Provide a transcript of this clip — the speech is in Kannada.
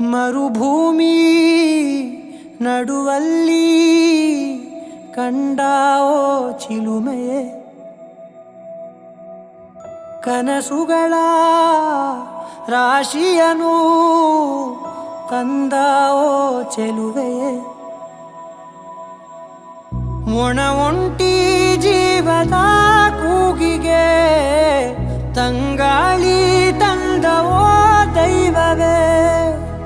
ಮರುಭೂಮಿ ನಡುವಲ್ಲಿ ಕಂಡಾವೋ ಚಿಲುಮೆಯೇ? ಕನಸುಗಳ ರಾಶಿಯನು ತಂದಾವೋ ಚೆಲುವೆಯೇ? ಒಂಟಿ ಜೀವದ ಕೂಗಿಗೆ ತಂಗಾಳಿ